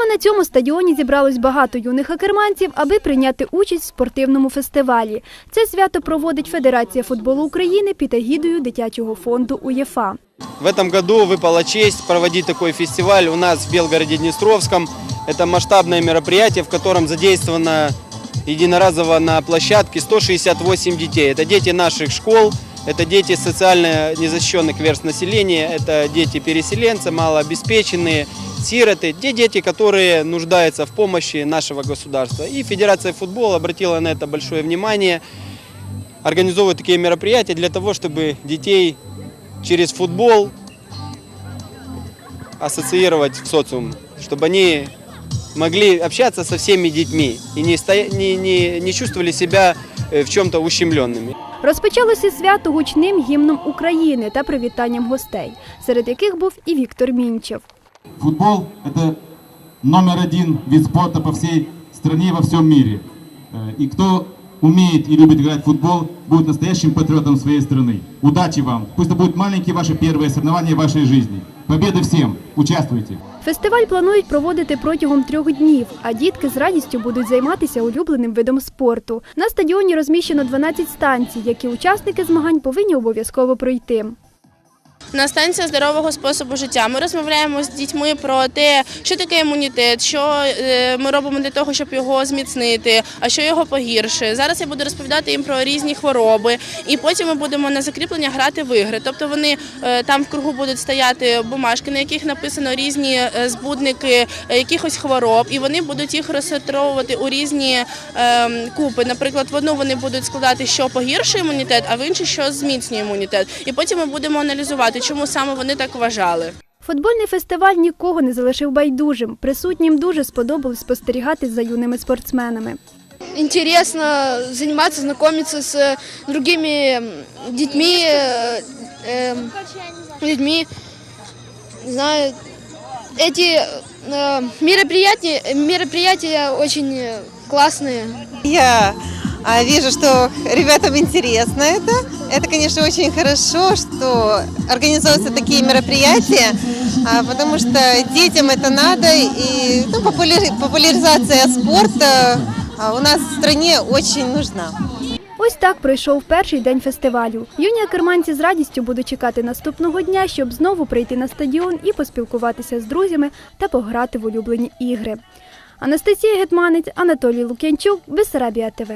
Саме на цьому стадіоні зібралось багато юних акерманців, аби прийняти участь в спортивному фестивалі. Це свято проводить Федерація футболу України під егідою дитячого фонду УЄФА. В этом году выпала честь проводить такой фестиваль у нас в Белгороде-Днестровском. Это масштабное мероприятие, в котором задействовано единоразово на площадке 168 детей. Это дети наших школ, это дети социально незащищенных верств населения, это дети переселенцы, малообеспеченные, сироты, те дети, которые нуждаются в помощи нашего государства. И Федерация футбола обратила на это большое внимание, организовывает такие мероприятия для того, чтобы детей через футбол ассоциировать в социум, чтобы они могли общаться со всеми детьми и не, стоя- не, не, не чувствовали себя э, в чем-то ущемленными. Розпочалося свято гучним гімном України та привітанням гостей, серед яких був і Віктор Мінчев. Футбол – это номер один вид спорта по всей стране и во всем мире. Э, И кто умеет и любит играть в футбол, будет настоящим патриотом своей страны. Удачи вам! Пусть это будут маленькие ваши первые соревнования в вашей жизни. Победы всем! Участвуйте! Фестиваль планують проводити протягом трьох днів, а дітки з радістю будуть займатися улюбленим видом спорту. На стадіоні розміщено 12 станцій, які учасники змагань повинні обов'язково пройти. На станція здорового способу життя ми розмовляємо з дітьми про те, що таке імунітет, що е, ми робимо для того, щоб його зміцнити, а що його погіршує. Зараз я буду розповідати їм про різні хвороби, і потім ми будемо на закріплення грати в ігри. Тобто вони е, там в кругу будуть стояти бумажки, на яких написано різні е, збудники якихось хвороб, і вони будуть їх розсортовувати у різні купи. Наприклад, в одну вони будуть складати, що погіршує імунітет, а в іншу, що зміцнює імунітет. І потім ми будемо аналізувати, чому саме вони так вважали. Футбольний фестиваль нікого не залишив байдужим. Присутнім дуже сподобалось спостерігати за юними спортсменами. интересно заниматься, знакомиться с другими м, детьми, э, эм, людьми. Не знаю, эти э, мероприятия, мероприятия очень э, классные. Я а, вижу, что ребятам интересно это. Это, конечно, очень хорошо, что организуются такие мероприятия, а, потому что детям это надо, и ну, популяри- популяризация спорта а, у нас в стране очень нужна. Ось так пройшов перший день фестивалю. Юні акерманці з радістю будуть чекати наступного дня, щоб знову прийти на стадіон і поспілкуватися з друзями та пограти в улюблені ігри. Анастасія Гетманець, Анатолій Лук'янчук, Бессарабія ТВ.